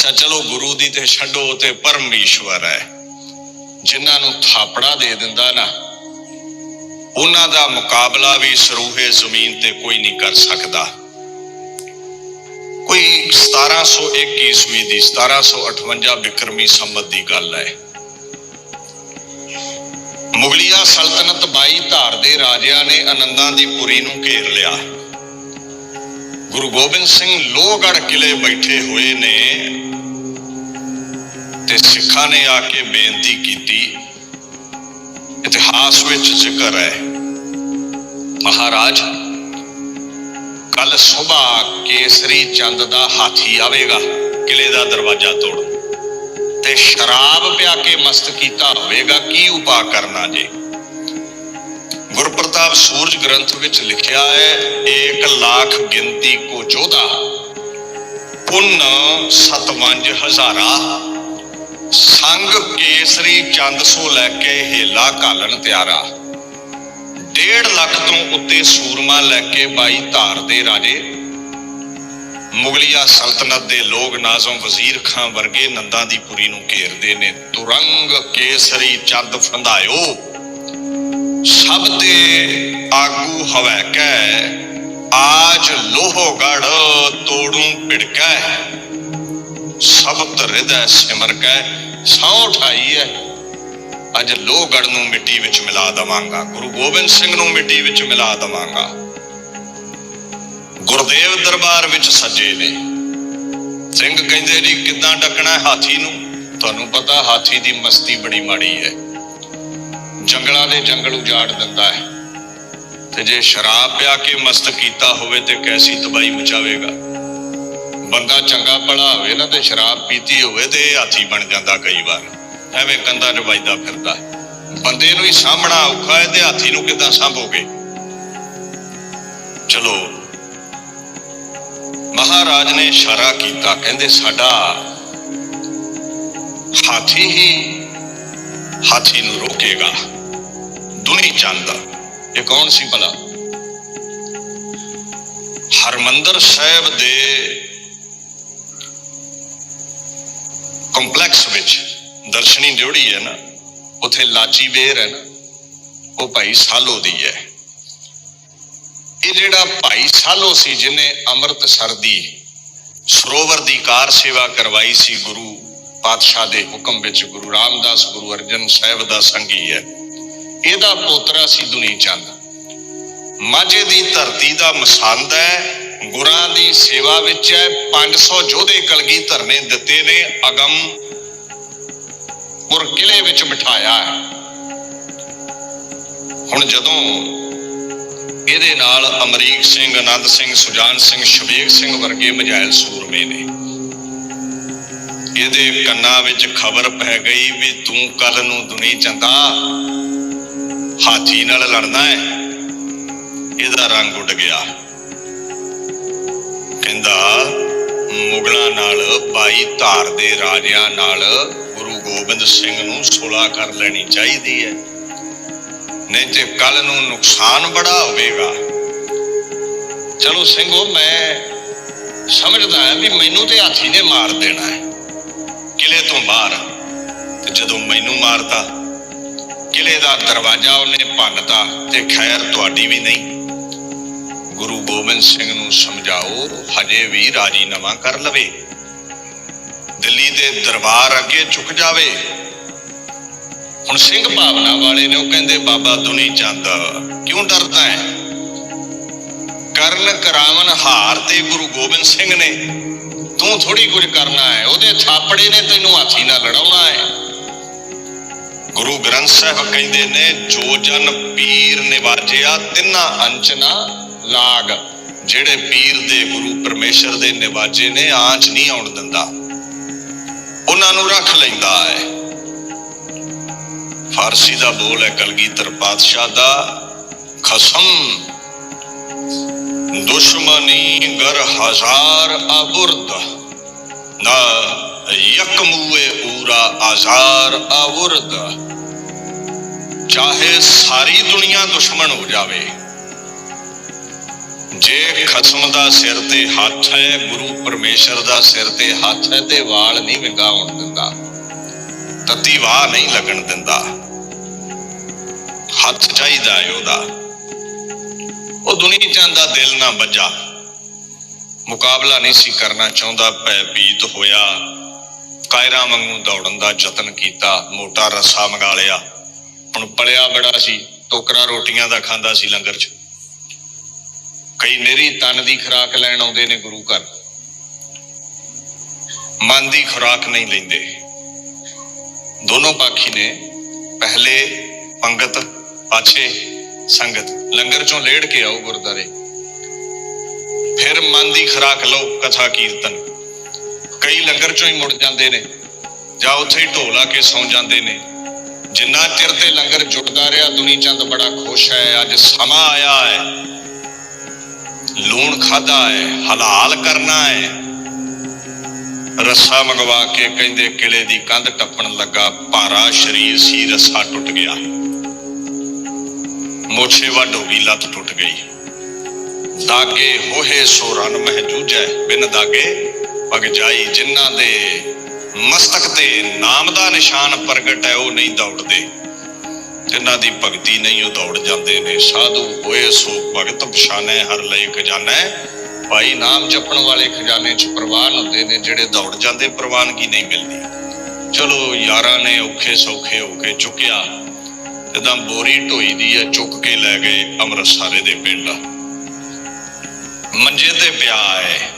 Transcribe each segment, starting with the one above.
ਅੱਛਾ, ਚਲੋ ਗੁਰੂ ਦੀ ਤੇ ਛੱਡੋ ਤੇ ਪਰਮੇਸ਼ਵਰ ਹੈ। ਜਿਨ੍ਹਾਂ ਨੂੰ ਥਾਪੜਾ ਦੇ ਦਿੰਦਾ ਨਾ, ਉਹਨਾਂ ਦਾ ਮੁਕਾਬਲਾ ਵੀ ਸਰੂਹੇ ਜ਼ਮੀਨ ਤੇ ਕੋਈ ਨਹੀਂ ਕਰ ਸਕਦਾ। ਕੋਈ 1721 ਈਸਵੀ ਦੀ 1758 ਬਿਕਰਮੀ ਸੰਮਤ ਦੀ ਗੱਲ ਹੈ। ਮੁਗਲੀਆ ਸਲਤਨਤ 22 ਧਾਰ ਦੇ ਰਾਜਿਆਂ ਨੇ ਆਨੰਦਾਂ ਦੀ ਪੁਰੀ ਨੂੰ ਘੇਰ ਲਿਆ। ਗੁਰੂ ਗੋਬਿੰਦ ਸਿੰਘ ਲੋਹਗੜ੍ਹ ਕਿਲੇ ਬੈਠੇ ਹੋਏ ਨੇ। ਸਿੱਖਾਂ ਨੇ ਆ ਕੇ ਬੇਨਤੀ ਕੀਤੀ। ਇਤਿਹਾਸ ਵਿੱਚ ਜ਼ਿਕਰ ਹੈ। ਮਹਾਰਾਜ ਕੱਲ ਸਵੇਰ ਕੇਸਰੀ ਚੰਦ ਦਾ ਹਾਥੀ ਆਵੇਗਾ। ਕਿਲੇ ਦਾ ਦਰਵਾਜ਼ਾ ਤੋੜ। ਤੇ ਸ਼ਰਾਬ ਪਿਆ ਕੇ ਮਸਤ ਕੀਤਾ ਹੋਵੇਗਾ, ਕੀ ਉਪਾਅ ਕਰਨਾ ਜੇ? ਗੁਰਪ੍ਰਤਾਪ ਸੂਰਜ ਗ੍ਰੰਥ ਵਿੱਚ ਲਿਖਿਆ ਹੈ 1 ਲੱਖ ਗਿਣਤੀ ਕੋ ਜੋਧਾ ਪੁੰਨ ਸਤਵੰਜ ਹਜ਼ਾਰਾ ਸੰਗ ਕੇਸਰੀ ਚੰਦ ਸੋ ਲੈ ਕੇ ਹੇਲਾ ਘਾਲਣ ਤਿਆਰਾ। ਡੇਢ ਲੱਖ ਤੋਂ ਉੱਤੇ ਸੂਰਮਾ ਲੈ ਕੇ ਬਾਈ ਧਾਰ ਦੇ ਰਾਜੇ। ਮੁਗਲਿਆ ਸਲਤਨਤ ਦੇ ਲੋਕ ਨਾਜ਼ਮ ਵਜ਼ੀਰ ਖਾਂ ਵਰਗੇ ਨੰਦਾਂ ਦੀ ਪੁਰੀ ਨੂੰ ਘੇਰਦੇ ਨੇ। ਤੁਰੰਗ ਕੇਸਰੀ ਚੰਦ ਫੰਦਾਇਓ ਸਭ ਤੇ ਆਗੂ ਹਵੈ ਕੈ, ਆਜ ਲੋਹਗੜ ਤੋੜੂ ਭਿੜਕੈ। ਸਬਤ ਹਿਰਦੈ ਸਿਮਰ ਕੈ ਸੌ ਠਾਈ ਹੈ। ਅੱਜ ਲੋਹਗੜ ਨੂੰ ਮਿੱਟੀ ਵਿੱਚ ਮਿਲਾ ਦਵਾਂਗਾ। ਗੁਰੂ ਗੋਬਿੰਦ ਸਿੰਘ ਨੂੰ ਮਿੱਟੀ ਵਿੱਚ ਮਿਲਾ ਦਵਾਂਗਾ। ਗੁਰਦੇਵ ਦਰਬਾਰ ਵਿੱਚ ਸੱਜੇ ਨੇ। ਸਿੰਘ ਕਹਿੰਦੇ ਜੀ, ਕਿੱਦਾਂ ਡੱਕਣਾ ਹਾਥੀ ਨੂੰ? ਤੁਹਾਨੂੰ ਪਤਾ ਹਾਥੀ ਦੀ ਮਸਤੀ ਬੜੀ ਮਾੜੀ ਹੈ। ਜੰਗਲਾਂ ਦੇ ਜੰਗਲ ਉਜਾੜ ਦਿੰਦਾ ਹੈ। ਤੇ ਜੇ ਸ਼ਰਾਬ ਪਿਆ ਕੇ ਮਸਤ ਕੀਤਾ ਹੋਵੇ ਤੇ ਕੈਸੀ ਤਬਾਈ ਮਚਾਵੇਗਾ? ਬੰਦਾ ਚੰਗਾ ਭਲਾ ਹੋਵੇ ਨਾ ਤੇ ਸ਼ਰਾਬ ਪੀਤੀ ਹੋਵੇ ਤੇ ਇਹ ਹਾਥੀ ਬਣ ਜਾਂਦਾ ਕਈ ਵਾਰ। ਐਵੇਂ ਕੰਧਾਂ 'ਚ ਫਿਰਦਾ ਬੰਦੇ ਨੂੰ ਹੀ ਸਾਹਮਣਾ ਔਖਾ ਹੈ ਤੇ ਹਾਥੀ ਨੂੰ ਕਿੱਦਾਂ ਸਾਂਭੋਗੇ? ਚਲੋ, ਮਹਾਰਾਜ ਨੇ ਇਸ਼ਾਰਾ ਕੀਤਾ, ਕਹਿੰਦੇ ਸਾਡਾ ਹਾਥੀ ਹੀ ਹਾਥੀ ਨੂੰ ਰੋਕੇਗਾ। ਦੁਨੀ ਚੰਦ, ਇਹ ਕੌਣ ਸੀ ਭਲਾ? ਹਰਮੰਦਰ ਸਾਹਿਬ ਦੇ ਕੰਪਲੈਕਸ ਵਿੱਚ ਦਰਸ਼ਨੀ ਡਿਉੜੀ ਹੈ ਨਾ, ਉਥੇ ਲਾਚੀ ਬੇਰ ਹੈ ਨਾ, ਉਹ ਭਾਈ ਸਾਲੋ ਦੀ ਹੈ। ਇਹ ਜਿਹੜਾ ਭਾਈ ਸਾਲੋ ਸੀ ਜਿਨੇ ਅੰਮ੍ਰਿਤਸਰ ਦੀ ਸਰੋਵਰ ਦੀ ਕਾਰ ਸੇਵਾ ਕਰਵਾਈ ਸੀ, ਗੁਰੂ ਪਾਤਸ਼ਾਹ ਦੇ ਹੁਕਮ ਵਿੱਚ, ਗੁਰੂ ਰਾਮਦਾਸ, ਗੁਰੂ ਅਰਜਨ ਸਾਹਿਬ ਦਾ ਸੰਗੀ ਹੈ। ਇਹਦਾ ਪੋਤਰਾ ਸੀ ਦੁਨੀ ਚੰਦ ਮਾਝੇ ਦੀ ਧਰਤੀ ਦਾ ਮਸੰਦ ਹੈ ਗੁਰਾਂ ਦੀ ਸੇਵਾ ਵਿੱਚ ਹੈ। 500 ਯੋਧੇ ਕਲਗੀਧਰ ਨੇ ਦਿੱਤੇ ਨੇ ਅਗਮ। ਪੁਰ ਕਿਲੇ ਵਿੱਚ ਬਿਠਾਇਆ ਹੈ। ਹੁਣ ਜਦੋਂ ਇਹਦੇ ਨਾਲ ਅਮਰੀਕ ਸਿੰਘ ਆਨੰਦ ਸਿੰਘ, ਸੁਜਾਨ ਸਿੰਘ ਸ਼ਬੀਰ ਸਿੰਘ ਵਰਗੇ ਮਜਾਇਲ ਸੂਰਮੇ ਨੇ। ਇਹਦੇ ਕੰਨਾਂ ਵਿੱਚ ਖਬਰ ਪੈ ਗਈ ਵੀ ਤੂੰ ਕੱਲ ਨੂੰ ਦੁਨੀ ਚੰਦਾ ਹਾਥੀ ਨਾਲ ਲੜਨਾ ਹੈ। ਇਹਦਾ ਰੰਗ ਉੱਡ ਗਿਆ। ਕਹਿੰਦਾ, ਮੁਗਲਾਂ ਨਾਲ ਬਾਈ ਧਾਰ ਦੇ ਰਾਜਿਆਂ ਨਾਲ ਗੁਰੂ ਗੋਬਿੰਦ ਸਿੰਘ ਨੂੰ ਸੁਲਾ ਕਰ ਲੈਣੀ ਚਾਹੀਦੀ ਹੈ। ਨਹੀਂ ਤੇ ਕੱਲ ਨੂੰ ਨੁਕਸਾਨ ਬੜਾ ਹੋਵੇਗਾ। ਚਲੋ ਸਿੰਘੋ, ਮੈਂ ਸਮਝਦਾ ਹਾਂ ਵੀ ਮੈਨੂੰ ਤੇ ਹਾਥੀ ਨੇ ਮਾਰ ਦੇਣਾ ਹੈ। ਕਿਲੇ ਤੋਂ ਬਾਹਰ। ਤੇ ਜਦੋਂ ਮੈਨੂੰ ਮਾਰਤਾ, ਕਿਲੇ ਦਾ ਦਰਵਾਜ਼ਾ ਉਹਨੇ ਭੰਨਤਾ ਤੇ ਖੈਰ ਤੁਹਾਡੀ ਵੀ ਨਹੀਂ। ਗੁਰੂ ਗੋਬਿੰਦ ਸਿੰਘ ਨੂੰ ਸਮਝਾਓ, ਹਜੇ ਵੀ ਰਾਜੀਨਾਮਾ ਕਰ ਲਵੇ। ਦਿੱਲੀ ਦੇ ਦਰਬਾਰ ਅੱਗੇ ਝੁਕ ਜਾਵੇ। ਹੁਣ ਸਿੰਘ ਭਾਵਨਾ ਵਾਲੇ ਨੇ ਉਹ ਕਹਿੰਦੇ, ਬਾਬਾ ਦੁਨੀ ਚੰਦ ਕਿਉਂ ਡਰਦਾ ਹੈ? ਕਰਨ ਕਰਾਵਨ ਹਾਰ ਤੇ ਗੁਰੂ ਗੋਬਿੰਦ ਸਿੰਘ ਨੇ, ਤੂੰ ਥੋੜੀ ਕੁਝ ਕਰਨਾ ਹੈ, ਉਹਦੇ ਥਾਪੜੇ ਨੇ ਤੈਨੂੰ ਹਾਥੀ ਨਾਲ ਲੜਾਉਣਾ ਹੈ। ਗੁਰੂ ਗ੍ਰੰਥ ਸਾਹਿਬ ਕਹਿੰਦੇ ਨੇ, ਜੋ ਜਨ ਪੀਰ ਨਿਵਾਜਿਆ, ਤਿੰਨਾ ਅੰਚਨਾ ਲਾਗ, ਜਿਹੜੇ ਪੀਰ ਦੇ ਗੁਰੂ ਪਰਮੇਸ਼ਰ ਦੇ ਨਿਵਾਜੇ ਨੇ, ਆਂਚ ਨਹੀਂ ਆਉਣ ਦਿੰਦਾ। ਉਹਨਾਂ ਨੂੰ ਰੱਖ ਲੈਂਦਾ ਹੈ। ਫਾਰਸੀ ਦਾ ਬੋਲ ਹੈ, ਕਲਗੀਧਰ ਪਾਤਸ਼ਾਹ ਦਾ, ਖਸਮ। ਦੁਸ਼ਮਨੀ ਗਰ ਹਜ਼ਾਰ ਅਬੁਰਦ ਨਾ ਯਕਮੂਏ ਊਰਾ ਆਜ਼ਾਰ ਅਵੁਰਦ ਚਾਹੇ ਸਾਰੀ ਦੁਨੀਆ ਦੁਸ਼ਮਣ ਹੋ ਜਾਵੇ। ਜੇ ਖਸਮ ਦਾ ਸਿਰ ਤੇ ਹੱਥ ਹੈ, ਗੁਰੂ ਪਰਮੇਸ਼ਰ ਦਾ ਸਿਰ ਤੇ ਹੱਥ ਹੈ ਤੇ ਵਾਲ ਨਹੀਂ ਵਿੰਗਾ ਹੋਣ ਦਿੰਦਾ, ਤਤੀ ਵਾਹ ਨਹੀਂ ਲੱਗਣ ਦਿੰਦਾ। ਹੱਥ ਚਾਹੀਦਾ ਹੈ ਉਹਦਾ। ਉਹ ਦੁਨੀਆ ਚੰਦ ਦਿਲ ਨਾ ਵੱਜਾ ਮੁਕਾਬਲਾ ਨਹੀਂ ਸੀ ਕਰਨਾ ਚਾਹੁੰਦਾ, ਭੈ ਭੀਤ ਹੋਇਆ। ਕਾਇਰਾਂ ਵਾਂਗੂ ਦੌੜਨ ਦਾ ਯਤਨ ਕੀਤਾ, ਮੋਟਾ ਰੱਸਾ ਮੰਗਾ ਲਿਆ। ਹੁਣ ਪਲਿਆ ਬੜਾ ਸੀ, ਟੋਕਰਾ ਰੋਟੀਆਂ ਦਾ ਖਾਂਦਾ ਸੀ ਲੰਗਰ 'ਚ। ਕਈ ਮੇਰੀ ਤਨ ਦੀ ਖੁਰਾਕ ਲੈਣ ਆਉਂਦੇ ਨੇ ਗੁਰੂ ਘਰ। ਮਨ ਦੀ ਖੁਰਾਕ ਨਹੀਂ ਲੈਂਦੇ। ਦੋਨੋਂ ਪਾਖੀ ਨੇ ਪਹਿਲੇ ਪੰਗਤ, ਪਾਛੇ ਸੰਗਤ, ਲੰਗਰ ਚੋਂ ਲੇੜ ਕੇ ਆਓ ਗੁਰਦਾਰੇ ਫਿਰ ਮਨ ਦੀ ਖੁਰਾਕ ਲਓ ਕਥਾ ਕੀਰਤਨ। ਕਈ ਲੰਗਰ ਚੋਂ ਹੀ ਮੁੜ ਜਾਂਦੇ ਨੇ, ਜਾਂ ਉੱਥੇ ਹੀ ਢੋਲਾ ਕੇ ਸੌਂ ਜਾਂਦੇ ਨੇ। ਜਿੰਨਾ ਚਿਰ ਤੇ ਲੰਗਰ ਜੁੜਦਾ ਰਿਹਾ ਦੁਨੀ ਚੰਦ ਬੜਾ ਖੁਸ਼ ਹੈ, ਅੱਜ ਸਮਾਂ ਆਇਆ ਹੈ। ਲੂਣ ਖਾਦਾ ਹੈ, ਹਲਾਲ ਕਰਨਾ ਹੈ। ਰੱਸਾ ਮੰਗਵਾ ਕੇ ਕਹਿੰਦੇ ਕਿਲੇ ਦੀ ਕੰਧ ਟੱਪਣ ਲੱਗਾ, ਭਾਰਾ ਸਰੀਰ ਸੀ, ਰੱਸਾ ਟੁੱਟ ਗਿਆ। ਮੋਛੇ ਵੱਢ ਹੋ ਗਈ, ਲੱਤ ਟੁੱਟ ਗਈ। ਦਾਗੇ ਹੋਏ ਸੋ ਰਨ ਮਹਿ ਬਿਨ ਦਾਗੇ ਪਗ ਜਾਈ, ਜਿਨ੍ਹਾਂ ਦੇ ਮਸਤਕ ਤੇ ਨਾਮ ਦਾ ਨਿਸ਼ਾਨ ਪ੍ਰਗਟ ਹੈ, ਉਹ ਨਹੀਂ ਦੌੜਦੇ। ਜਿਨ੍ਹਾਂ ਦੀ ਭਗਤੀ ਨਹੀਂ, ਉਹ ਦੌੜ ਜਾਂਦੇ ਨੇ। ਸਾਧੂ ਹੋਏ ਸੋ ਭਗਤ ਪਛਾਨੈ, ਹਰ ਲਈ ਖਜ਼ਾਨਾ। ਭਾਈ ਨਾਮ ਜਪਣ ਵਾਲੇ ਖਜ਼ਾਨੇ 'ਚ ਪ੍ਰਵਾਨ ਹੁੰਦੇ ਨੇ, ਜਿਹੜੇ ਦੌੜ ਜਾਂਦੇ, ਪ੍ਰਵਾਨਗੀ ਨਹੀਂ ਮਿਲਦੀ। ਚਲੋ ਯਾਰਾਂ ਨੇ ਔਖੇ ਸੌਖੇ ਹੋ ਕੇ ਚੁੱਕਿਆ। ਜਦਾਂ ਬੋਰੀ ਢੋਈ ਦੀ ਹੈ ਚੁੱਕ ਕੇ ਲੈ ਗਏ ਅੰਮ੍ਰਿਤਸਰੇ ਦੇ ਪਿੰਡ। ਮੰਜੇ ਤੇ ਪਿਆ ਹੈ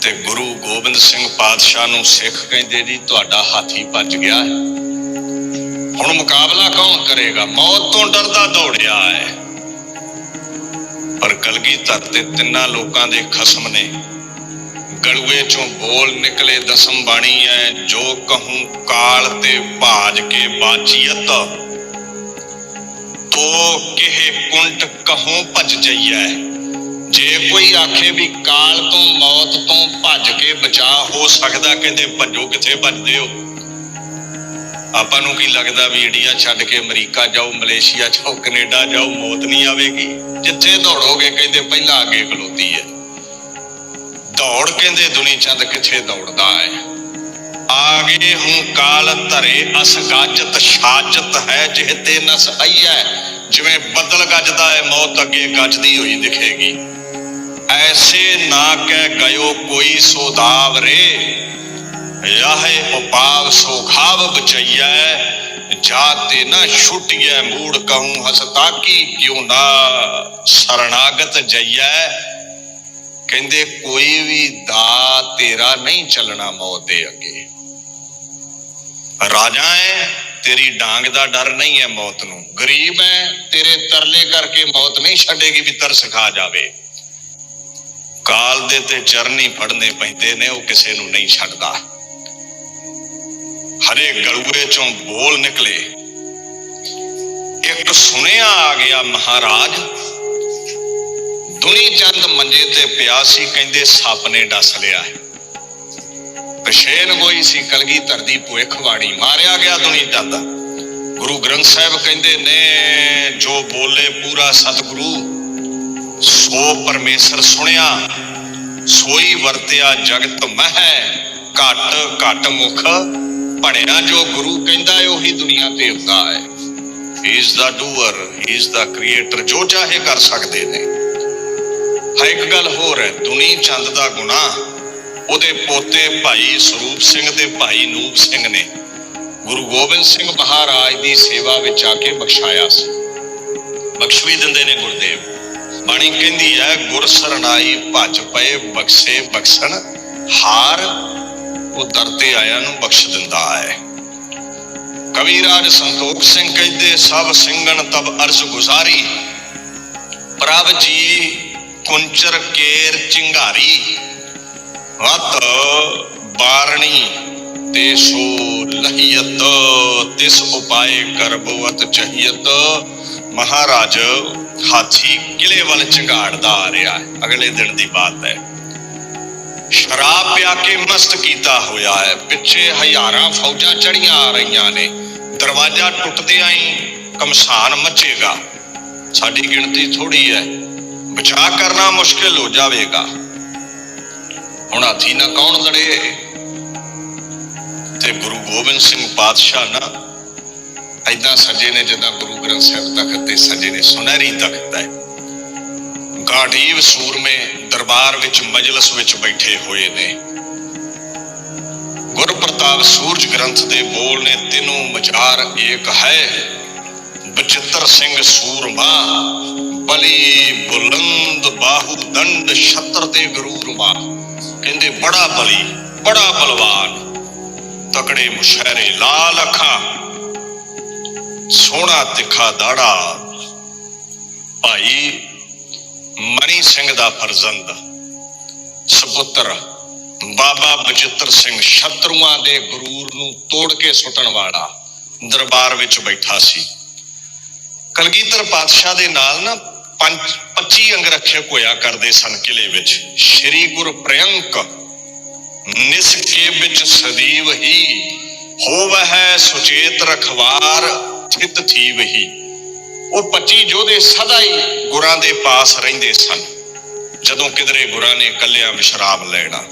ਤੇ ਗੁਰੂ ਗੋਬਿੰਦ ਸਿੰਘ ਪਾਤਸ਼ਾਹ ਨੂੰ ਸਿੱਖ ਕਹਿੰਦੇ ਜੀ, ਤੁਹਾਡਾ ਹਾਥੀ ਭੱਜ ਗਿਆ। ਹੈ ਹੁਣ ਮੁਕਾਬਲਾ ਕੌਣ ਕਰੇਗਾ? ਮੌਤ ਤੋਂ ਡਰਦਾ ਦੌੜਿਆ ਹੈ। ਪਰ ਕਲਗੀਧਰ ਤੇ ਤਿੰਨਾਂ ਲੋਕਾਂ ਦੇ ਖਸਮ ਨੇ ਗਲੂਏ ਚੋਂ ਬੋਲ ਨਿਕਲੇ ਦਸਮ ਬਾਣੀ ਹੈ ਜੋ ਕਹੂੰ ਕਾਲ ਤੇ ਭਾਜ ਕੇ ਬਾਚੀਅਤ ਤੋ ਕਿਹ ਕੁੰਟ ਕਹੂੰ ਭਜ ਜਈਐ। ਜੇ ਕੋਈ ਆਖੇ ਵੀ ਕਾਲ ਤੋਂ ਮੌਤ ਤੋਂ ਭੱਜ ਕੇ ਬਚਾ ਹੋ ਸਕਦਾ ਕਹਿੰਦੇ ਭੱਜੋ ਕਿੱਥੇ ਭੱਜਦੇ ਹੋ। ਆਪਾਂ ਨੂੰ ਕੀ ਲੱਗਦਾ ਵੀ ਇੰਡੀਆ ਛੱਡ ਕੇ ਅਮਰੀਕਾ ਜਾਓ ਮਲੇਸ਼ੀਆ ਜਾਓ ਕੈਨੇਡਾ ਜਾਓ ਮੌਤ ਨਹੀਂ ਆਵੇਗੀ? ਜਿੱਥੇ ਦੌੜੋਗੇ ਕਹਿੰਦੇ ਪਹਿਲਾਂ ਅੱਗੇ ਖਲੋਤੀ ਹੈ। ਦੌੜ ਕਹਿੰਦੇ ਦੁਨੀ ਚੰਦ ਕਿੱਥੇ ਦੌੜਦਾ ਹੈ? ਆਗੇ ਹੂੰ ਕਾਲ ਧਰੇ, ਅਸ ਗਾਜਤ ਸ਼ਾਜਤ ਹੈ ਜਿਹ ਤੇ ਨਸ ਆਈਐ ਜਿਵੇਂ ਬੱਦਲ ਗੱਜਦਾ ਹੈ, ਮੌਤ ਅੱਗੇ ਗੱਜਦੀ ਹੋਈ ਦਿਖੇਗੀ। ਐਸੇ ਨਾ ਕਹਿ ਗਇਓ ਕੋਈ ਸੋਦਾਵ ਰੇ ਯਾਹੇ ਉਪਾਵ ਸੋ ਖਾਵ ਬਚਈਐ ਜਾਤੇ ਨਾ ਛੁਟਿਐ ਮੂੜ ਕਹੂੰ ਹਸਤਾਕੀ, ਕਿਉ ਨਾ ਸਰਣਾਗਤ ਜਈਐ। ਕਹਿੰਦੇ, ਕੋਈ ਵੀ ਦਾ ਤੇਰਾ ਨਹੀਂ ਚੱਲਣਾ ਮੌਤ ਦੇ ਅੱਗੇ। ਰਾਜਾ ਹੈ ਤੇਰੀ ਡਾਂਗ ਦਾ ਡਰ ਨਹੀਂ ਹੈ ਮੌਤ ਨੂੰ। ਗਰੀਬ ਹੈ ਤੇਰੇ ਤਰਲੇ ਕਰਕੇ ਮੌਤ ਨਹੀਂ ਛੱਡੇਗੀ ਵੀ ਤਰਸ ਖਾ ਜਾਵੇ। ਕਾਲ ਦੇ ਤੇ ਚਰਨੀ ਫੜਨੇ ਪੈਂਦੇ ਨੇ, ਉਹ ਕਿਸੇ ਨੂੰ ਨਹੀਂ ਛੱਡਦਾ। ਹਰੇ ਗਲੂਏ ਚੋਂ ਬੋਲ ਨਿਕਲੇ। ਇੱਕ ਸੁਨੇਹਾ ਆ ਗਿਆ ਮਹਾਰਾਜ ਦੁਨੀ ਚੰਦ ਮੰਜੇ ਤੇ ਪਿਆ ਸੀ, ਕਹਿੰਦੇ ਸੱਪ ਨੇ ਡਸ ਲਿਆ ਪਛੇਨ ਗੋਈ ਸੀ ਕਲਗੀ ਧਰਦੀ ਭੁਖਵਾੜੀ ਮਾਰਿਆ ਗਿਆ ਦੁਨੀ ਚੰਦ ਗੁਰੂ ਗ੍ਰੰਥ ਸਾਹਿਬ ਕਹਿੰਦੇ, ਨੇ, ਜੋ ਬੋਲੇ ਪੂਰਾ ਸਤਿਗੁਰੂ, ਸੋ ਪਰਮੇਸ਼ਰ ਸੁਣਿਆ, ਸੋਈ ਵਰਤਿਆ ਜਗਤ ਮਹਿ, ਘਟ ਘਟ ਮੁਖ ਪੜਿਆ ਜੋ ਗੁਰੂ ਕਹਿੰਦਾ ਹੈ, ਉਹੀ ਦੁਨੀਆ ਤੇ ਹੁੰਦਾ ਹੈ। He is the doer he is the creator ਜੋ ਚਾਹੇ ਕਰ ਸਕਦੇ ਨੇ। ਹਾਂ, ਇੱਕ ਗੱਲ ਹੋਰ ਹੈ, ਦੁਨੀ ਚੰਦ ਦਾ ਗੁਨਾਹ ਉਹਦੇ ਪੋਤੇ ਭਾਈ ਸਰੂਪ ਸਿੰਘ ਤੇ ਭਾਈ ਨੂਪ ਸਿੰਘ ਨੇ। ਗੁਰੂ ਗੋਬਿੰਦ ਸਿੰਘ ਮਹਾਰਾਜ ਦੀ ਸੇਵਾ ਵਿੱਚ ਆ ਕੇ ਬਖਸ਼ਾਇਆ ਸੀ। ਬਖਸ਼ ਵੀ ਦਿੰਦੇ ਨੇ ਗੁਰਦੇਵ। ਬਾਣੀ ਕਹਿੰਦੀ ਹੈ, ਗੁਰ ਸਰਣਾਈ ਭੱਜ ਪਏ, ਬਖਸ਼ੇ ਬਖਸ਼ਣ, ਹਾਰ ਉਹ ਦਰ ਤੇ ਆਇਆਂ ਨੂੰ ਬਖਸ਼ ਦਿੰਦਾ ਹੈ। ਕਵੀ ਰਾਜ ਸੰਤੋਖ ਸਿੰਘ ਕਹਿੰਦੇ, ਸਭ ਸਿੰਘਣ ਤਬ ਅਰਸ ਗੁਜ਼ਾਰੀ। ਪ੍ਰਭ ਜੀ ਕੁੰਚਰ ਕੇਰ ਚਿੰਗਾਰੀ। ਵਤ ਬਾਰਣੀ ਤੇ ਸੋ ਲਹੀਅਤ। ਤਿਸ ਉਪਾਏ ਕਰਬਵਤ ਚਹੀਅਤ। ਮਹਾਰਾਜ ਹਾਥੀ ਕਿਲੇ ਵੱਲ ਚੰਗਾੜਦਾ ਆ ਰਿਹਾ ਅਗਲੇ ਦਿਨ ਦੀ ਬਾਤ ਹੈ। ਸ਼ਰਾਬ ਪਿਆ ਕੇ ਮਸਤ ਕੀਤਾ ਹੋਇਆ ਹੈ। ਪਿੱਛੇ ਹਜ਼ਾਰਾਂ ਫੌਜਾਂ ਚੜੀਆਂ ਆ ਰਹੀਆਂ ਨੇ। ਦਰਵਾਜ਼ਾ ਟੁੱਟਦਿਆਂ ਹੀ ਕਮਸਾਨ ਮਚੇਗਾ। ਸਾਡੀ ਗਿਣਤੀ ਥੋੜੀ ਹੈ। ਬਚਾ ਕਰਨਾ ਮੁਸ਼ਕਿਲ ਹੋ ਜਾਵੇਗਾ। ਹੁਣ ਹਾਥੀ ਨਾ ਕੌਣ ਲੜੇ? ਤੇ ਗੁਰੂ ਗੋਬਿੰਦ ਸਿੰਘ ਪਾਤਸ਼ਾਹ ਨਾ ਐਦਾਂ ਸਜੇ ਨੇ ਜਿੱਦਾਂ ਗੁਰੂ ਗ੍ਰੰਥ ਸਾਹਿਬ ਤਖਤ ਤੇ ਸਜੇ ਨੇ ਸੁਨਹਿਰੀ ਤਖਤ ਹੈ। ਗਾਢੀਵ ਸੂਰਮੇ ਦਰਬਾਰ ਵਿੱਚ, ਮਜਲਿਸ ਵਿੱਚ ਬੈਠੇ ਹੋਏ ਨੇ। ਗੁਰਪ੍ਰਤਾਪ ਸੂਰਜ ਗ੍ਰੰਥ ਦੇ ਬੋਲ ਨੇ, ਤਿੰਨੋਂ ਵਿਚਾਰ ਏਕ ਹੈ। ਬਚਿੱਤਰ ਸਿੰਘ ਸੂਰਮਾ, ਬਲੀ ਬੁਲੰਦ ਬਾਹੂ ਦੰਡ ਛਤਰ ਤੇ ਗਰੂਰਮਾ। ਕਹਿੰਦੇ, ਬੜਾ ਬਲੀ, ਬੜਾ ਬਲਵਾਨ, ਤਕੜੇ ਮੁਸ਼ਹਿਰੇ, ਲਾਲ ਅੱਖਾਂ, ਸੋਹਣਾ ਤਿੱਖਾ ਦਾੜਾ, ਭਾਈ ਮਨੀ ਸਿੰਘ ਦਾ ਫਰਜ਼ੰਦ, ਸੁਪੁੱਤਰ, ਬਾਬਾ ਬਚਿੱਤਰ ਸਿੰਘ ਸ਼ਤਰੂਆਂ ਦੇ ਗਰੂਰ ਨੂੰ ਤੋੜ ਕੇ ਸੁੱਟਣ ਵਾਲਾ ਦਰਬਾਰ ਵਿੱਚ ਬੈਠਾ ਸੀ। ਕਲਗੀਧਰ ਪਾਤਸ਼ਾਹ ਦੇ ਨਾਲ ਨਾ 25 ਅੰਗ ਰੱਖਿਅਕ ਹੋਇਆ ਕਰਦੇ ਸਨ ਕਿਲੇ ਵਿੱਚ। ਸ੍ਰੀ ਗੁਰ ਪ੍ਰਿਯੰਕ ਨਿਸਕੇ ਵਿੱਚ ਸਦੀਵ ਹੀ, ਹੋਵਹਿ ਸੁਚੇਤ ਰਖਵਾਰ, ਥਿਤ ਥੀ ਉਹ 25 ਯੋਧੇ ਸਦਾ ਹੀ ਗੁਰਾਂ ਦੇ ਪਾਸ ਰਹਿੰਦੇ ਸਨ। ਜਦੋਂ ਕਿਧਰੇ ਗੁਰਾਂ ਨੇ ਕੱਲਿਆਂ ਵਿਸ਼ਰਾਮ ਲੈਣਾ,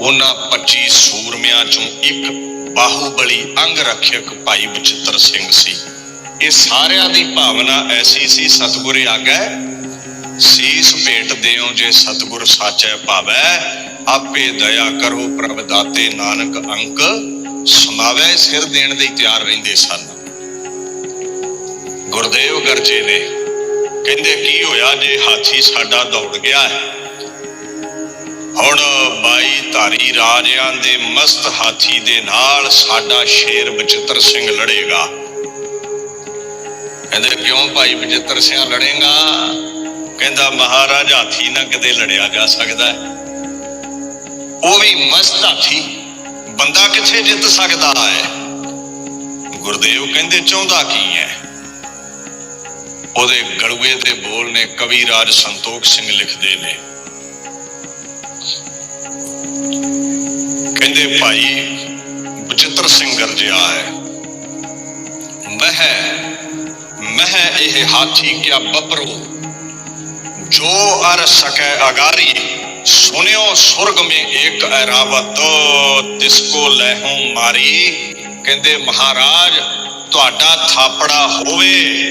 ਉਹਨਾਂ 25 ਸੂਰਮਿਆਂ ਚੋਂ ਇੱਕ ਬਾਹੂਬਲੀ ਅੰਗ ਰੱਖਿਅਕ ਭਾਈ ਬਚਿੱਤਰ ਸਿੰਘ ਸੀ। ਇਹ ਸਾਰਿਆਂ ਦੀ ਭਾਵਨਾ ਐਸੀ ਸੀ, ਸਤਿਗੁਰ ਆਗੈ, ਸੀਸ ਭੇਟ ਦਿਓ ਜੇ ਸਤਿਗੁਰ ਸਾਚੈ ਭਾਵੈ, ਆਪੇ ਦਇਆ ਕਰੋ ਪ੍ਰਭ ਦਾਤੇ ਨਾਨਕ ਅੰਕ, ਸਮਾਵੈ ਸਿਰ ਦੇਣ ਲਈ ਤਿਆਰ ਰਹਿੰਦੇ ਸਨ। ਗੁਰਦੇਵ ਗਰਜੇ ਨੇ ਕਹਿੰਦੇ, ਕੀ ਹੋਇਆ ਜੇ ਹਾਥੀ ਸਾਡਾ ਦੌੜ ਗਿਆ ਹੈ? ਹੁਣ ਬਾਈ ਧਾਰੀ ਰਾਜਿਆਂ ਦੇ ਮਸਤ ਹਾਥੀ ਦੇ ਨਾਲ ਸਾਡਾ ਸ਼ੇਰ ਬਚਿੱਤਰ ਸਿੰਘ ਲੜੇਗਾ। ਕਹਿੰਦੇ, ਕਿਉਂ ਭਾਈ ਬਚਿੱਤਰ ਸਿੰਘ ਲੜੇਗਾ? ਕਹਿੰਦਾ, ਮਹਾਰਾਜ ਹਾਥੀ ਨਾਲ ਕਦੇ ਲੜਿਆ ਜਾ ਸਕਦਾ ਹੈ। ਉਹ ਵੀ ਮਸਤ ਹਾਥੀ, ਬੰਦਾ ਕਿੱਥੇ ਜਿੱਤ ਸਕਦਾ ਹੈ? ਗੁਰਦੇਵ ਕਹਿੰਦੇ ਚਾਹੁੰਦਾ ਕੀ ਹੈ? ਉਹਦੇ ਗੜੂਏ ਦੇ ਬੋਲ ਨੇ ਕਵੀ ਰਾਜ ਸੰਤੋਖ ਸਿੰਘ ਲਿਖਦੇ ਨੇ। ਕਹਿੰਦੇ, ਭਾਈ ਬਚਿੱਤਰ ਸਿੰਘ ਗਰਜਿਆ ਹੈ। ਮਹਿ ਮਹਿ ਇਹ ਹਾਥੀ ਕਿਆ ਬਪਰੋ ਜੋ ਅਰ ਸਕੈ ਅਗਾਰੀ, ਸੁਨਿਓ ਸੁਰਗ ਮੇ ਇੱਕ ਐਰਾਵਤ ਤਿਸਕੋ ਲਹਿਉ ਮਾਰੀ। ਕਹਿੰਦੇ, ਮਹਾਰਾਜ, ਤੁਹਾਡਾ ਥਾਪੜਾ ਹੋਵੇ।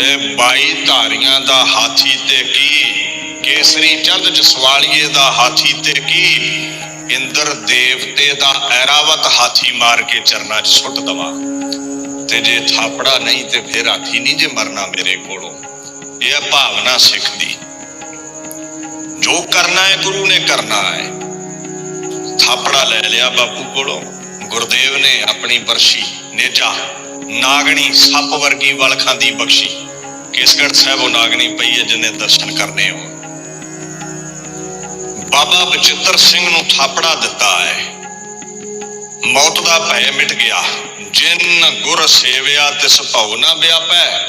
ਇਹ ਬਾਈ ਧਾਰੀਆਂ ਦਾ ਹਾਥੀ ਤੇ ਕੀ? ਕੇਸਰੀ ਚੰਦ ਜਸਵਾਲੀਏ ਦਾ ਹਾਥੀ ਤੇ ਕੀ? ਇੰਦਰ ਦੇਵਤੇ ਦਾ ਐਰਾਵਤ ਹਾਥੀ ਮਾਰ ਕੇ ਚਰਨਾਂ 'ਚ ਸੁੱਟ ਦਵਾ। ਤੇ ਜੇ ਥਾਪੜਾ ਨਹੀਂ ਤੇ ਫਿਰ ਹਾਥੀ ਨਹੀਂ ਜੇ ਮਰਨਾ ਮੇਰੇ ਕੋਲੋਂ। ਇਹ ਹੈ ਭਾਵਨਾ ਸਿੱਖ ਦੀ। ਜੋ ਕਰਨਾ ਹੈ ਗੁਰੂ ਨੇ ਕਰਨਾ ਹੈ। ਥਾਪੜਾ ਲੈ ਲਿਆ ਬਾਪੂ ਕੋਲੋਂ। ਗੁਰਦੇਵ ਨੇ ਆਪਣੀ ਬਰਸ਼ੀ, ਨੇਜਾ, ਨਾਗਣੀ, ਸੱਪ ਵਰਗੀ ਵਲਖਾਂ ਦੀ ਬਖਸ਼ੀ। ਕੇਸਗੜ੍ਹ ਸਾਹਿਬ ਉਹ ਨਾਗਣੀ ਪਈ ਹੈ ਜਿੰਨੇ ਦਰਸ਼ਨ ਕਰਨੇ ਹੋ। ਬਾਬਾ ਬਚਿੱਤਰ ਸਿੰਘ ਨੂੰ ਥਾਪੜਾ ਦਿੱਤਾ ਹੈ। ਮੌਤ ਦਾ ਭੈ ਮਿਟ ਗਿਆ। ਜਿਨ ਗੁਰ ਸੇਵਿਆ ਤਿਸ ਭਉ ਨਾ ਵਿਆਪੈ।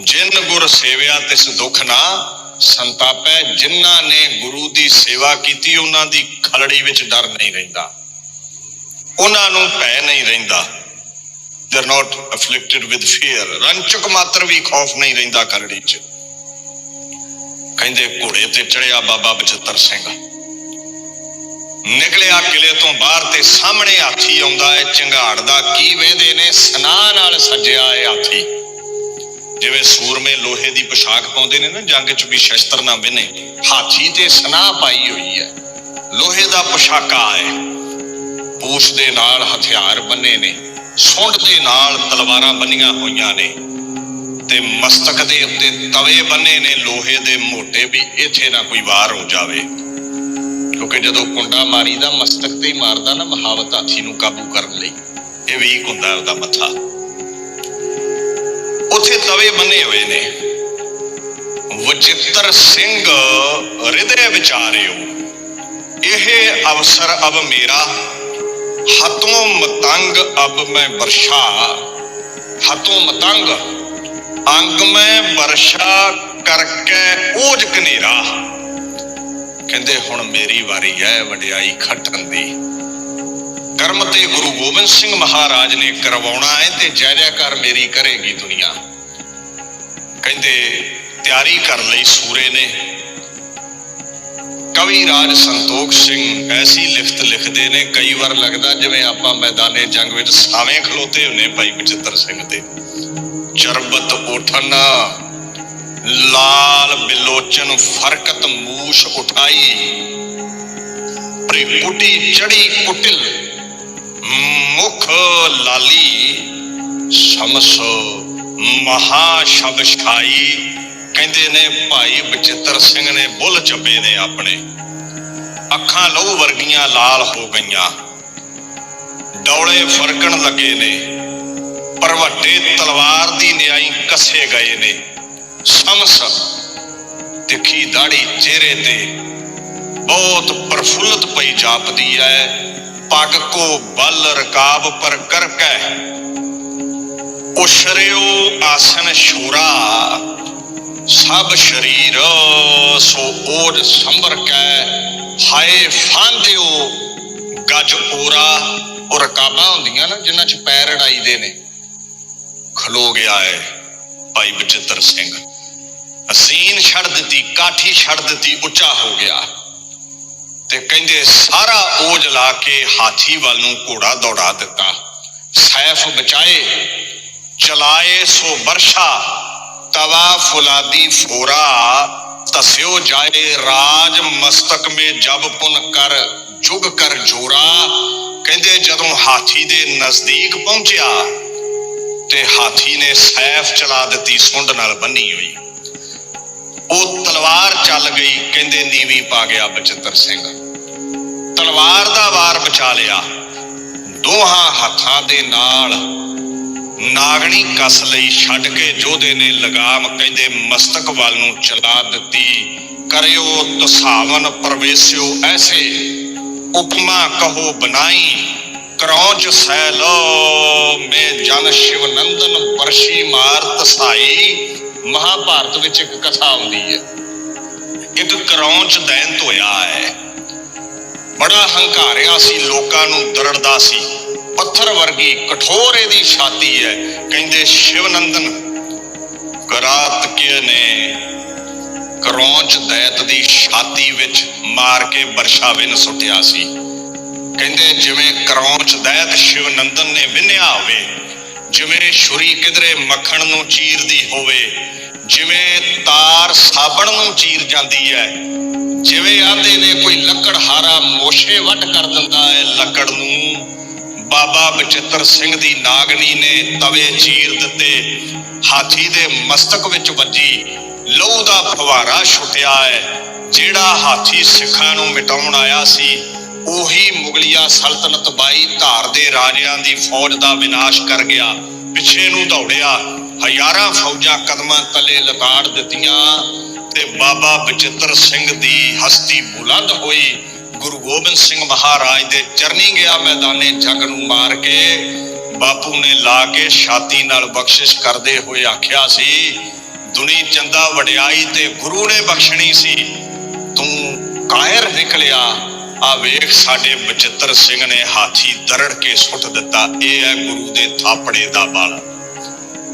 ਜਿਨ ਗੁਰ ਸੇਵਿਆ ਤਿਸ ਦੁਖ ਨਾ ਸੰਤਾਪੈ। ਜਿਨ੍ਹਾਂ ਨੇ ਗੁਰੂ ਦੀ ਸੇਵਾ ਕੀਤੀ, ਉਹਨਾਂ ਦੀ ਖਲੜੀ ਵਿੱਚ ਡਰ ਨਹੀਂ ਰਹਿੰਦਾ। ਉਹਨਾਂ ਨੂੰ ਭੈ ਨਹੀਂ ਰਹਿੰਦਾ। They are not afflicted with fear ਰੰਚਕ ਮਾਤਰ ਵੀ ਖੌਫ ਨਹੀਂ ਰਹਿੰਦਾ ਕਰੜੀ 'ਚ ਕਹਿੰਦੇ ਘੋੜੇ ਤੇ ਚੜਿਆ ਬਾਬਾ ਬਚਿੱਤਰ ਸਿੰਘ ਨਿਕਲਿਆ ਕਿਲੇ ਤੋਂ ਬਾਹਰ ਤੇ ਸਾਹਮਣੇ ਹਾਥੀ ਆਉਂਦਾ ਹੈ ਚੰਗਾੜ ਦਾ ਕੀ ਵੇਂਦੇ ਨੇ ਸਨਾ ਨਾਲ ਸੱਜਿਆ ਏ ਹਾਥੀ ਜਿਵੇਂ ਸੂਰਮੇ ਲੋਹੇ ਦੀ ਪੋਸ਼ਾਕ ਪਾਉਂਦੇ ਨੇ ਨਾ ਜੰਗ 'ਚ ਵੀ ਸ਼ਸਤਰ ਨਾ ਬਿਨੇ ਹਾਥੀ ਤੇ ਸਨਾ ਪਾਈ ਹੋਈ ਹੈ ਲੋਹੇ ਦਾ ਪੋਸ਼ਾਕਾ ਹੈ ਪੂਛ ਦੇ ਨਾਲ ਹਥਿਆਰ ਬੰਨੇ ਨੇ ਸੁੰਡ ਦੇ ਨਾਲ ਤਲਵਾਰਾਂ ਬੰਨੀਆਂ ਹੋਈਆਂ ਨੇ ਤੇ ਮਸਤਕ ਦੇ ਉੱਤੇ ਤਵੇ ਬੰਨੇ ਨੇ, ਲੋਹੇ ਦੇ ਮੋਟੇ ਵੀ, ਇੱਥੇ ਨਾ ਕੋਈ ਵਾਰ ਹੋ ਜਾਵੇ। ਕਿਉਂਕਿ ਜਦੋਂ ਕੁੰਡਾ ਮਾਰੀਦਾ, ਮਸਤਕ ਤੇ ਹੀ ਮਾਰਦਾ ਨਾ, ਮਹਾਵਤ ਹਾਥੀ ਨੂੰ ਕਾਬੂ ਕਰਨ ਲਈ। ਇਹ ਵੀਕ ਹੁੰਦਾ ਉਹਦਾ ਮੱਥਾ। ਉੱਥੇ ਤਵੇ ਬੰਨੇ ਹੋਏ ਨੇ। ਵਚਿੱਤਰ ਸਿੰਘ, ਹਿਰਦੇ ਵਿਚਾਰਿਓ, ਇਹ ਅਵਸਰ ਅਬ ਮੇਰਾ। ਹਤੋਂ ਮਤੰਗ ਅਬ ਮੈਂ ਵਰਸ਼ਾ। ਹਤੋਂ ਮਤੰਗ, ਅੰਗ ਮੈਂ ਵਰਸ਼ਾ ਕਰਕੇ ਓਜ ਕਨੇਰਾ ਕਹਿੰਦੇ ਹੁਣ ਮੇਰੀ ਵਾਰੀ ਹੈ ਵਡਿਆਈ ਖੱਟਣ ਦੀ। ਕਰਮ ਤੇ ਗੁਰੂ ਗੋਬਿੰਦ ਸਿੰਘ ਮਹਾਰਾਜ ਨੇ ਕਰਵਾਉਣਾ ਹੈ ਤੇ ਜੈ ਜੈਕਾਰ ਮੇਰੀ ਕਰੇਗੀ ਦੁਨੀਆ। ਕਹਿੰਦੇ ਤਿਆਰੀ ਕਰ ਲਈ ਸੂਰੇ ਨੇ। ਕਵੀ ਰਾਜ ਸੰਤੋਖ ਸਿੰਘ ਐਸੀ ਲਿਖਤ ਲਿਖਦੇ ਨੇ, ਕਈ ਵਾਰ ਲੱਗਦਾ ਜਿਵੇਂ ਆਪਾਂ ਮੈਦਾਨੇ ਜੰਗ ਵਿੱਚ ਸਾਵੇਂ ਖਲੋਤੇ ਹੁੰਨੇ ਭਾਈ ਬਚਿੱਤਰ ਸਿੰਘ ਦੇ। ਚਰਬਤ ਉਠਨ, ਲਾਲ ਬਿਲੋਚਨ ਫਰਕਤ ਮੂਸ਼ ਉਠਾਈ। ਪ੍ਰਿਪੁਟੀ ਚੜੀ ਕੁਟਿਲ, ਮੁਖ ਲਾਲੀ, ਸਮਸ ਮਹਾ ਸ਼ਬਸ਼ਾਈ ਕਹਿੰਦੇ ਨੇ, ਭਾਈ ਬਚਿੱਤਰ ਸਿੰਘ ਨੇ ਬੁੱਲ ਚੱਬੇ ਨੇ ਆਪਣੇ। ਅੱਖਾਂ ਲਹੂ ਵਰਗੀਆਂ ਲਾਲ ਹੋ ਗਈਆਂ। ਡੌਲੇ ਫਰਕਣ ਲੱਗੇ ਨੇ। ਪਰਵੱਟੇ ਤਲਵਾਰ ਦੀ ਨਿਆਈ ਕੱਸੇ ਗਏ ਨੇ। ਸਮਸ ਤਿੱਖੀ ਦਾੜੀ ਚਿਹਰੇ ਤੇ ਬਹੁਤ ਪ੍ਰਫੁੱਲਤ ਪਈ ਜਾਪਦੀ ਐ। ਪੱਗ ਕੋ ਬਲ ਰਕਾਬ ਪਰ ਕਰਕੈ। ਉਸ਼ਰਿਓ ਆਸਨ ਸ਼ੂਰਾ ਸਭ ਸ਼ਰੀਰ, ਸੋ ਓੜ ਸੰਭਰ ਕੈ, ਹਾਏ ਫਾਂਦਿਓ ਗੱਜ ਪੂਰਾ ਉਹ ਰਕਾਬਾਂ ਹੁੰਦੀਆਂ ਨਾ, ਜਿਨ੍ਹਾਂ 'ਚ ਪੈਰ ਅੜਾਈਦੇ ਨੇ। ਖਲੋ ਗਿਆ ਹੈ ਭਾਈ ਬਚਿੱਤਰ ਸਿੰਘ। ਅਸੀਨ ਛੱਡ ਦਿੱਤੀ, ਕਾਠੀ ਛੱਡ ਦਿੱਤੀ, ਉੱਚਾ ਹੋ ਗਿਆ। ਤੇ ਕਹਿੰਦੇ, ਸਾਰਾ ਓਝ ਲਾ ਕੇ ਹਾਥੀ ਵੱਲ ਨੂੰ ਘੋੜਾ ਦੌੜਾ ਦਿੱਤਾ। ਸੈਫ ਬਚਾਏ, ਚਲਾਏ ਸੋ ਬਰਸ਼ਾ ਤਵਾ ਫੁਲਾਦੀ ਫੋਰਾ, ਤਸਿਓ ਜਾਏ ਰਾਜ ਮਸਤਕ ਮੇ ਜਬ ਪੁਨ ਕਰ, ਜੁਗ ਕਰ ਜੋਰਾ। ਕਹਿੰਦੇ ਜਦੋਂ ਹਾਥੀ ਦੇ ਨਜ਼ਦੀਕ ਪਹੁੰਚਿਆ, ਤੇ ਹਾਥੀ ਨੇ ਸੈਫ ਚਲਾ ਦਿੱਤੀ, ਸੁੰਡ ਨਾਲ ਬੰਨੀ ਹੋਈ। ਉਹ ਤਲਵਾਰ ਚੱਲ ਗਈ, ਕਹਿੰਦੇ ਨੀਵੀਂ ਪਾ ਗਿਆ ਬਚਿੱਤਰ ਸਿੰਘ। ਤਲਵਾਰ ਦਾ ਵਾਰ ਬਚਾ ਲਿਆ। ਦੋਹਾਂ ਹੱਥਾਂ ਦੇ ਨਾਲ ਨਾਗਣੀ ਕਸ ਲਈ ਛੱਡ ਕੇ ਜੋਧੇ ਨੇ ਲਗਾਮ ਕਹਿੰਦੇ ਮਸਤਕ ਵੱਲ ਨੂੰ ਚਲਾ ਦਿੱਤੀ। ਕਰਿਓ ਤਸਾਵਨ ਪ੍ਰਵੇਸਿਓ ਐਸੇ, ਉਪਮਾ ਕਹੋ ਬਨਾਈ ਕਰੌਂਚ ਸੈਲ ਮੇ ਜਨ ਸ਼ਿਵ ਨੰਦਨ ਵਰਸ਼ੀ ਮਾਰ ਤਸਾਈ। ਮਹਾਭਾਰਤ ਵਿੱਚ ਇੱਕ ਕਥਾ ਆਉਂਦੀ ਹੈ। ਇੱਕ ਕਰੌਂਚ ਦੈਂਤ ਹੋਇਆ ਹੈ। ਬੜਾ ਹੰਕਾਰਿਆ ਸੀ, ਲੋਕਾਂ ਨੂੰ ਦਰੜਦਾ ਸੀ। ਪੱਥਰ ਵਰਗੀ ਕਠੋਰ ਇਹਦੀ ਛਾਤੀ ਹੈ। ਕਹਿੰਦੇ, ਸ਼ਿਵਨੰਦਨ, ਕਰਾਤ ਕੇ ਨੇ? ਕਰੌਂਚ ਦੈਤ ਦੀ ਛਾਤੀ ਵਿੱਚ ਮਾਰ ਕੇ ਵਰਸ਼ਾਵਿਨ ਸੁੱਟਿਆ ਸੀ। ਕਹਿੰਦੇ, ਜਿਵੇਂ ਕਰੌਂਚ ਦੈਤ ਸ਼ਿਵਨੰਦਨ ਨੇ ਵਿੰਨਿਆ ਹੋਵੇ, ਜਿਵੇਂ ਛੁਰੀ ਕਿਧਰੇ ਮੱਖਣ ਨੂੰ ਚੀਰਦੀ ਹੋਵੇ, ਜਿਵੇਂ ਤਾਰ ਸਾਬਣ ਨੂੰ ਚੀਰ ਜਾਂਦੀ ਹੈ, ਜਿਵੇਂ ਆਂਦੇ ਨੇ ਕੋਈ ਲੱਕੜਹਾਰਾ ਮੋਸ਼ੇ ਵੱਟ ਕਰ ਦਿੰਦਾ ਹੈ, ਲੱਕੜ ਨੂੰ ਬਾਬਾ ਬਚਿੱਤਰ ਸਿੰਘ ਦੀ ਨਾਗਣੀ ਨੇ ਤਵੇ ਚੀਰ ਦਿੱਤੇ। ਹਾਥੀ ਦੇ ਮਸਤਕ ਵਿੱਚ ਵੱਜੀ। ਲਹੂ ਦਾ ਫਵਾਰਾ ਛੁੱਟਿਆ ਹੈ। ਜਿਹੜਾ ਹਾਥੀ ਸਿੱਖਾਂ ਨੂੰ ਮਿਟਾਉਣ ਆਇਆ ਸੀ, ਉਹੀ ਮੁਗਲਿਆ ਸਲਤਨਤ ਬਾਈ ਧਾਰ ਦੇ ਰਾਜਿਆਂ ਦੀ ਫੌਜ ਦਾ ਵਿਨਾਸ਼ ਕਰ ਗਿਆ। ਪਿੱਛੇ ਨੂੰ ਦੌੜਿਆ। ਹਜ਼ਾਰਾਂ ਫੌਜਾਂ ਕਦਮਾਂ ਤਲੇ ਲਤਾੜ ਦਿੱਤੀਆਂ ਤੇ ਬਾਬਾ ਬਚਿੱਤਰ ਸਿੰਘ ਦੀ ਹਸਤੀ ਬੁਲੰਦ ਹੋਈ। ਗੁਰੂ ਗੋਬਿੰਦ ਸਿੰਘ ਮਹਾਰਾਜ ਦੇ ਚਰਨੀ ਗਿਆ ਮੈਦਾਨੇ ਜਗ ਨੂੰ ਮਾਰ ਕੇ ਬਾਪੂ ਨੇ ਲਾ ਕੇ ਛਾਤੀ ਨਾਲ ਬਖਸ਼ਿਸ਼ ਕਰਦੇ ਹੋਏ ਆਖਿਆ ਸੀ, ਦੁਨੀ ਚੰਦਾ ਵਡਿਆਈ ਤੇ ਗੁਰੂ ਨੇ ਬਖਸ਼ਣੀ ਸੀ। ਤੂੰ ਕਾਇਰ ਨਿਕਲਿਆ। ਆ ਵੇਖ ਸਾਡੇ ਬਚਿੱਤਰ ਸਿੰਘ ਨੇ ਹਾਥੀ ਦਰੜ ਕੇ ਸੁੱਟ ਦਿੱਤਾ। ਇਹ ਹੈ ਗੁਰੂ ਦੇ ਥਾਪੜੇ ਦਾ ਬਲ।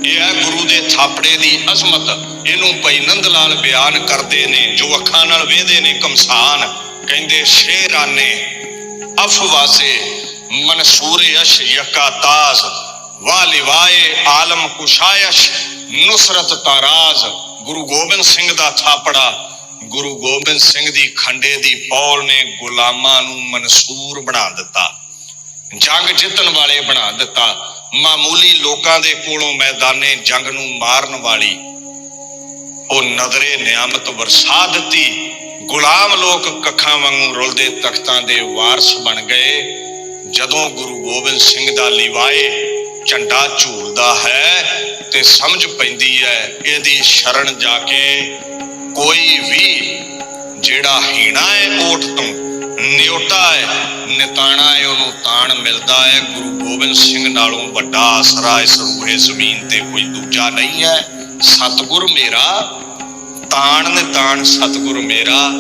ਇਹ ਹੈ ਗੁਰੂ ਦੇ ਥਾਪੜੇ ਦੀ ਅਜ਼ਮਤ। ਇਹਨੂੰ ਭਾਈ ਨੰਦ ਲਾਲ ਬਿਆਨ ਕਰਦੇ ਨੇ, ਜੋ ਅੱਖਾਂ ਨਾਲ ਵੇਖਦੇ ਨੇ ਕਮਸਾਨ ਕਹਿੰਦੇ, ਸ਼ੇਰਾਨੇ ਅਫਵਾਜ਼ੇ ਮਨਸੂਰ ਅਸ਼ ਯਕਾ ਵਾਲਿਵਾਏ ਆਲਮ ਕੁਸ਼ਾਇਸ਼, ਨੁਸਰਤ ਤਾਰਾਜ਼, ਗੁਰੂ ਗੋਬਿੰਦ ਸਿੰਘ ਦਾ ਥਾਪੜਾ, ਗੁਰੂ ਗੋਬਿੰਦ ਸਿੰਘ ਦੀ ਖੰਡੇ ਦੀ ਪੌਲ ਨੇ ਗੁਲਾਮਾਂ ਨੂੰ ਮਨਸੂਰ ਬਣਾ ਦਿੱਤਾ, ਜੰਗ ਜਿੱਤਣ ਵਾਲੇ ਬਣਾ ਦਿੱਤਾ, ਮਾਮੂਲੀ ਲੋਕਾਂ ਦੇ ਕੋਲੋਂ ਮੈਦਾਨੇ ਜੰਗ ਨੂੰ ਮਾਰਨ ਵਾਲੀ, ਉਹ ਨਜ਼ਰੇ ਨਿਆਮਤ ਵਰਸਾ ਦਿੱਤੀ ਗੁਲਾਮ ਲੋਕ ਕੱਖਾਂ ਵਾਂਗੂ ਰੁਲਦੇ ਤਖਤਾਂ ਦੇ ਵਾਰਸ ਬਣ ਗਏ। ਜਦੋਂ ਗੁਰੂ ਗੋਬਿੰਦ ਸਿੰਘ ਦਾ ਲਿਵਾਏ, ਝੰਡਾ ਝੂਲਦਾ ਹੈ ਤੇ ਸਮਝ ਪੈਂਦੀ ਹੈ ਇਹਦੀ ਸ਼ਰਨ ਜਾ ਕੇ ਕੋਈ ਵੀ ਜਿਹੜਾ ਹੀਣਾ ਹੈ ਕੋਠ ਤੋਂ, ਨਿਉਟਾ ਹੈ, ਨਿਤਾਣਾ ਹੈ, ਉਹਨੂੰ ਤਾਣ ਮਿਲਦਾ ਹੈ। ਗੁਰੂ ਗੋਬਿੰਦ ਸਿੰਘ ਨਾਲੋਂ ਵੱਡਾ ਆਸਰਾ ਇਸ ਰੂਹੇ ਜ਼ਮੀਨ ਤੇ ਕੋਈ ਦੂਜਾ ਨਹੀਂ ਹੈ। ਸਤਿਗੁਰ ਮੇਰਾ ਤਾਣ ਨਿਤਾਣ ਸਤਿਗੁਰ ਮੇਰਾ,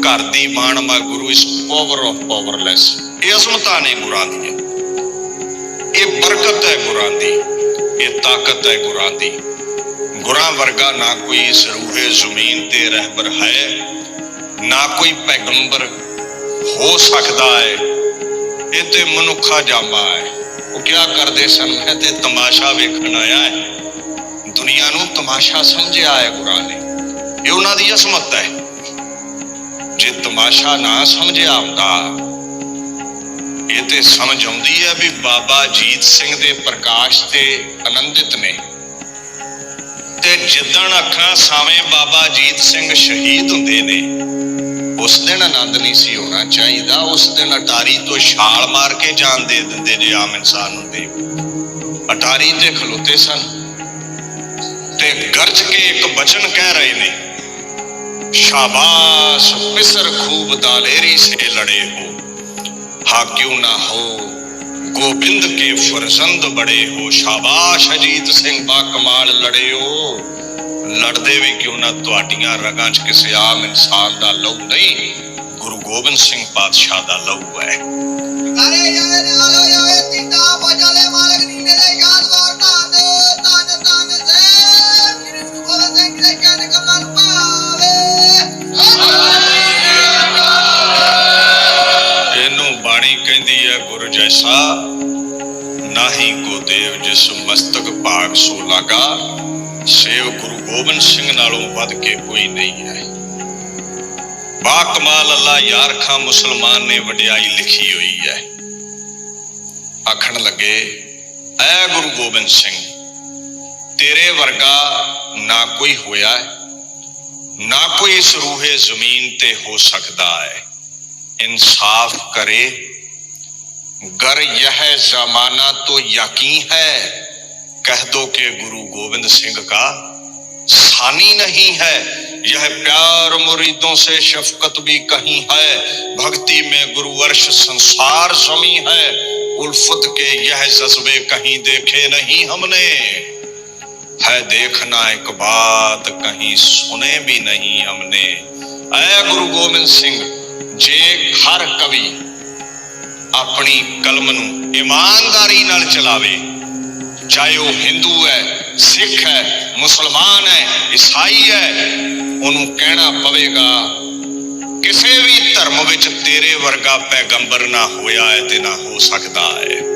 ਘਰ ਦੀ ਮਾਣ ਮਾ ਗੁਰੂ ਇਸ ਪਾਵਰ ਆਫ ਪਾਵਰਲੈਸ ਇਹ ਅਸਮਤਾ ਨੇ ਗੁਰਾਂ ਦੀਆਂ ਇਹ ਬਰਕਤ ਹੈ ਗੁਰਾਂ ਦੀ। ਇਹ ਤਾਕਤ ਹੈ ਗੁਰਾਂ ਦੀ। ਗੁਰਾਂ ਵਰਗਾ ਨਾ ਕੋਈ ਇਸ ਰੂਹੇ ਜ਼ਮੀਨ ਤੇ ਰਹਿਬਰ ਹੈ, ਨਾ ਕੋਈ ਪੈਗੰਬਰ ਹੋ ਸਕਦਾ ਹੈ। ਇਹ ਤੇ ਮਨੁੱਖਾ ਜਾਮਾ ਹੈ। ਉਹ ਕਿਆ ਕਰਦੇ ਸਨ? ਮੈਂ ਤੇ ਤਮਾਸ਼ਾ ਵੇਖਣ ਆਇਆ ਹੈ। ਦੁਨੀਆ ਨੂੰ ਤਮਾਸ਼ਾ ਸਮਝਿਆ ਹੈ ਗੁਰਾਂ ਨੇ। ਇਹ ਉਹਨਾਂ ਦੀ ਅਸਮਤ ਹੈ। ਜੇ ਤਮਾਸ਼ਾ ਨਾ ਸਮਝਿਆ ਹੁੰਦਾ, ਇਹ ਤੇ ਸਮਝ ਆਉਂਦੀ ਹੈ ਵੀ ਬਾਬਾ ਜੀਤ ਸਿੰਘ ਦੇ ਪ੍ਰਕਾਸ਼ ਤੇ ਆਨੰਦਿਤ ਨੇ। ਤੇ ਜਿੱਦਣ ਅੱਖਾਂ ਸਾਵੇਂ ਬਾਬਾ ਜੀਤ ਸਿੰਘ ਸ਼ਹੀਦ ਹੁੰਦੇ ਨੇ, ਉਸ ਦਿਨ ਆਨੰਦ ਨਹੀਂ ਸੀ ਹੋਣਾ ਚਾਹੀਦਾ। ਉਸ ਦਿਨ ਅਟਾਰੀ ਤੋਂ ਛਾਲ ਮਾਰ ਕੇ ਜਾਨ ਦੇ ਦਿੰਦੇ ਜੇ ਆਮ ਇਨਸਾਨ ਹੁੰਦੇ ਅਟਾਰੀ ਤੇ ਖਲੋਤੇ ਸਨ। ਤੇ ਗਰਜ ਕੇ ਇੱਕ ਬਚਨ ਕਹਿ ਰਹੇ ਨੇ शाबाश पिसर खूब दालेरी से लड़े हो हा क्यों ना हो गोबिंद के फरजंद बड़े हो शाबाश ਅਜੀਤ ਸਿੰਘ ਬਾ ਕਮਾਲ ਲੜੇ ਹੋ ਲੜਦੇ ਵੀ ਕਿਉਂ ਨਾ ਤੁਹਾਡੀਆਂ ਰਗਾਂ 'ਚ ਕਿਸੇ ਆਮ ਇਨਸਾਨ ਦਾ ਲਹੂ ਨਹੀਂ ਗੁਰੂ ਗੋਬਿੰਦ ਸਿੰਘ ਪਾਤਸ਼ਾਹ ਦਾ ਲਹੂ ਹੈ ਕਰੇ ਜਾਵੇ ਨਾਲੋ ਜਾਵੇ ਤਿੰਦਾ ਬਚਾਲੇ ਮਾਲਕ ਨੀ ਮੇਰੇ ਯਾਦਵਾਰ ਧੰਨ ਧੰਨ ਇਸ ਮਸਤਕ ਭਾਗ ਸੋਲਾਗਾ ਸੇਵ ਗੁਰੂ ਗੋਬਿੰਦ ਸਿੰਘ ਨਾਲੋਂ ਵੱਧ ਕੇ ਕੋਈ ਨਹੀਂ ਹੈ। ਬਾ ਕਮਾਲ ਅੱਲਾ ਯਾਰ ਖਾਂ ਮੁਸਲਮਾਨ ਨੇ ਵਡਿਆਈ ਲਿਖੀ ਹੋਈ ਹੈ। ਆਖਣ ਲੱਗੇ, ਐ ਗੁਰੂ ਗੋਬਿੰਦ ਸਿੰਘ, ਤੇਰੇ ਵਰਗਾ ਨਾ ਕੋਈ ਹੋਇਆ ਹੈ, ਨਾ ਕੋਈ ਇਸ ਰੂਹੇ ਜ਼ਮੀਨ ਤੇ ਹੋ ਸਕਦਾ ਹੈ। ਇਨਸਾਫ ਕਰੇ गर यह जमाना तो यकीन है, कह दो के गुरु गोविंद सिंह का, सानी नहीं है, यह प्यार मुरीदों से शफकत भी कहीं है, भक्ति में गुरुवर्ष संसार जमी है, उल्फत के यह जज्बे कहीं देखे नहीं हमने। है देखना एक बात कहीं सुने भी नहीं हमने। ऐ गुरु गोविंद सिंह, जे हर कवि ਆਪਣੀ ਕਲਮ ਨੂੰ ਇਮਾਨਦਾਰੀ ਨਾਲ ਚਲਾਵੇ। ਚਾਹੇ ਉਹ ਹਿੰਦੂ ਹੈ, ਸਿੱਖ ਹੈ, ਮੁਸਲਮਾਨ ਹੈ, ਈਸਾਈ ਹੈ, ਉਹਨੂੰ ਕਹਿਣਾ ਪਵੇਗਾ, ਕਿਸੇ ਵੀ ਧਰਮ ਵਿੱਚ ਤੇਰੇ ਵਰਗਾ ਪੈਗੰਬਰ ਨਾ ਹੋਇਆ ਹੈ ਤੇ ਨਾ ਹੋ ਸਕਦਾ ਹੈ।